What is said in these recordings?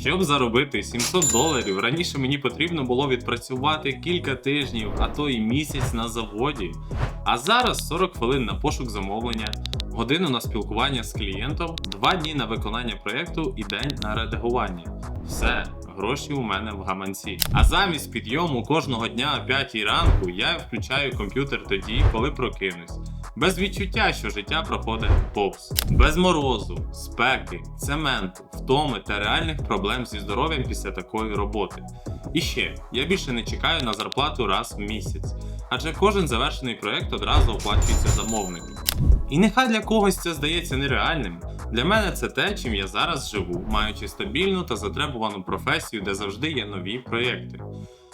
Щоб заробити 700 доларів, раніше мені потрібно було відпрацювати кілька тижнів, а то і місяць на заводі. А зараз 40 хвилин на пошук замовлення, годину на спілкування з клієнтом, 2 дні на виконання проєкту і день на редагування. Все, гроші у мене в гаманці. А замість підйому кожного дня о 5 ранку я включаю комп'ютер тоді, коли прокинусь. Без відчуття, що життя проходить повз, без морозу, спеки, цементу, втоми та реальних проблем зі здоров'ям після такої роботи. І ще я більше не чекаю на зарплату раз в місяць, адже кожен завершений проект одразу оплачується замовнику. І нехай для когось це здається нереальним. Для мене це те, чим я зараз живу, маючи стабільну та затребувану професію, де завжди є нові проєкти.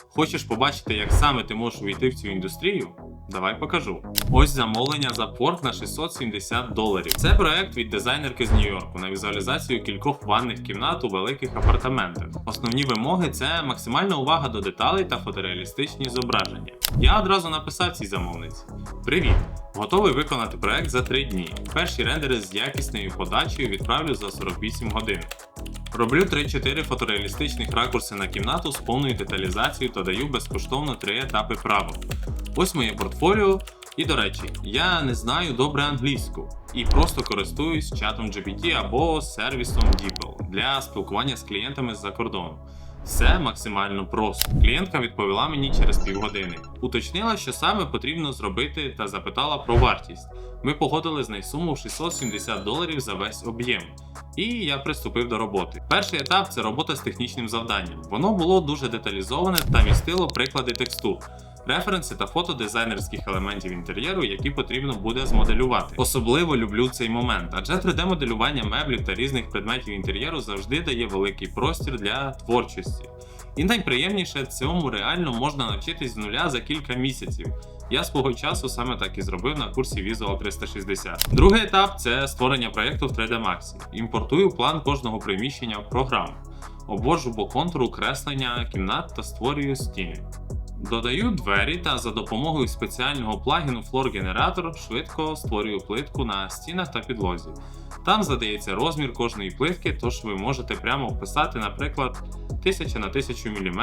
Хочеш побачити, як саме ти можеш увійти в цю індустрію? Давай покажу. Ось замовлення за порт на 670 доларів. Це проект від дизайнерки з Нью-Йорку на візуалізацію кількох ванних кімнат у великих апартаментах. Основні вимоги це максимальна увага до деталей та фотореалістичні зображення. Я одразу написав цій замовниці: Привіт! Готовий виконати проект за 3 дні. Перші рендери з якісною подачею відправлю за 48 годин. Роблю 3-4 фотореалістичних ракурси на кімнату з повною деталізацією та даю безкоштовно 3 етапи правок. Ось моє портфоліо. І до речі, я не знаю добре англійську і просто користуюсь чатом GPT або сервісом DeepL для спілкування з клієнтами з-за кордону. Все максимально просто. Клієнтка відповіла мені через півгодини. Уточнила, що саме потрібно зробити, та запитала про вартість. Ми погодили з нею суму в 670 доларів за весь об'єм. І я приступив до роботи. Перший етап це робота з технічним завданням. Воно було дуже деталізоване та містило приклади текстур. Референси та фото дизайнерських елементів інтер'єру, які потрібно буде змоделювати. Особливо люблю цей момент, адже 3D-моделювання меблів та різних предметів інтер'єру завжди дає великий простір для творчості. І найприємніше цьому реально можна навчитись з нуля за кілька місяців. Я свого часу саме так і зробив на курсі Visual 360. Другий етап це створення проєкту в 3D Max. Імпортую план кожного приміщення в програму, обводжу по контуру креслення кімнат та створюю стіни. Додаю двері та за допомогою спеціального плагіну Floor Generator швидко створюю плитку на стінах та підлозі. Там задається розмір кожної плитки, тож ви можете прямо вписати, наприклад, 1000 на 1000 мм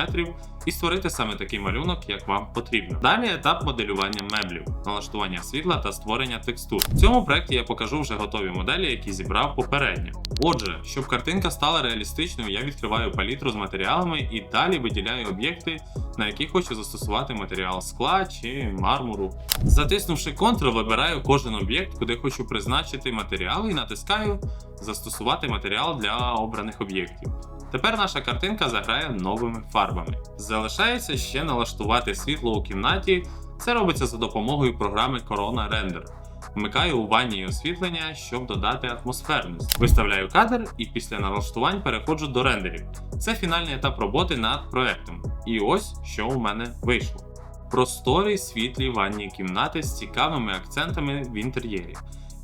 і створити саме такий малюнок, як вам потрібно. Далі етап моделювання меблів, налаштування світла та створення текстур. В цьому проєкті я покажу вже готові моделі, які зібрав попередньо. Отже, щоб картинка стала реалістичною, я відкриваю палітру з матеріалами і далі виділяю об'єкти, на які хочу застосувати матеріал скла чи мармуру. Затиснувши Ctrl, вибираю кожен об'єкт, куди хочу призначити матеріал і натискаю Застосувати матеріал для обраних об'єктів. Тепер наша картинка заграє новими фарбами. Залишається ще налаштувати світло у кімнаті. Це робиться за допомогою програми Corona Render. Вмикаю у ванні освітлення, щоб додати атмосферність. Виставляю кадр і після налаштувань переходжу до рендерів. Це фінальний етап роботи над проектом. І ось що у мене вийшло: просторі світлі ванні кімнати з цікавими акцентами в інтер'єрі.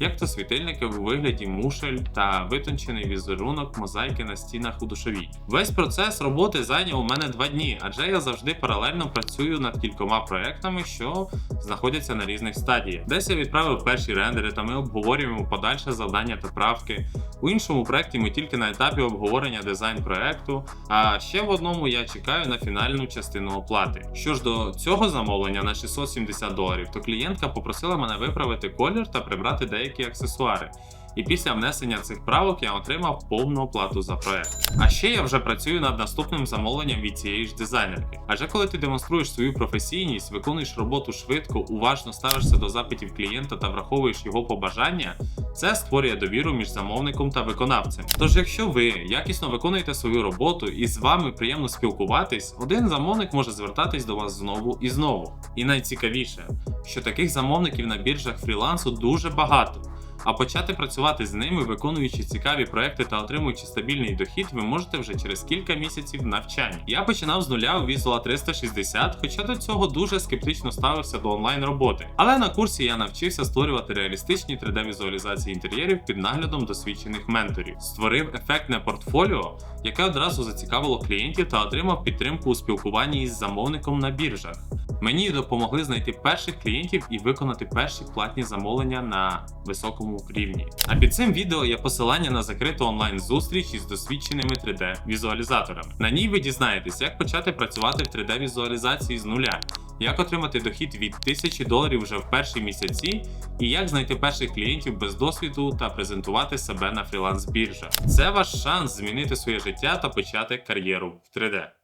Як то світильники у вигляді мушель та витончений візерунок мозаїки на стінах у душовій. Весь процес роботи зайняв у мене два дні, адже я завжди паралельно працюю над кількома проектами, що знаходяться на різних стадіях. Десь я відправив перші рендери, та ми обговорюємо подальше завдання та правки. У іншому проєкті ми тільки на етапі обговорення дизайн проекту. А ще в одному я чекаю на фінальну частину оплати. Що ж до цього замовлення на 670 доларів, то клієнтка попросила мене виправити колір та прибрати деякі аксесуари. І після внесення цих правок я отримав повну оплату за проект. А ще я вже працюю над наступним замовленням від цієї ж дизайнерки. Адже коли ти демонструєш свою професійність, виконуєш роботу швидко, уважно ставишся до запитів клієнта та враховуєш його побажання, це створює довіру між замовником та виконавцем. Тож, якщо ви якісно виконуєте свою роботу і з вами приємно спілкуватись, один замовник може звертатись до вас знову і знову. І найцікавіше, що таких замовників на біржах фрілансу дуже багато. А почати працювати з ними, виконуючи цікаві проекти та отримуючи стабільний дохід, ви можете вже через кілька місяців навчання. Я починав з нуля у Visual 360, хоча до цього дуже скептично ставився до онлайн роботи. Але на курсі я навчився створювати реалістичні 3D-візуалізації інтер'єрів під наглядом досвідчених менторів, створив ефектне портфоліо, яке одразу зацікавило клієнтів та отримав підтримку у спілкуванні із замовником на біржах. Мені допомогли знайти перших клієнтів і виконати перші платні замовлення на високому рівні. А під цим відео є посилання на закриту онлайн зустріч із досвідченими 3D-візуалізаторами. На ній ви дізнаєтесь, як почати працювати в 3D-візуалізації з нуля, як отримати дохід від 1000 доларів вже в перші місяці, і як знайти перших клієнтів без досвіду та презентувати себе на фріланс біржах. Це ваш шанс змінити своє життя та почати кар'єру в 3D.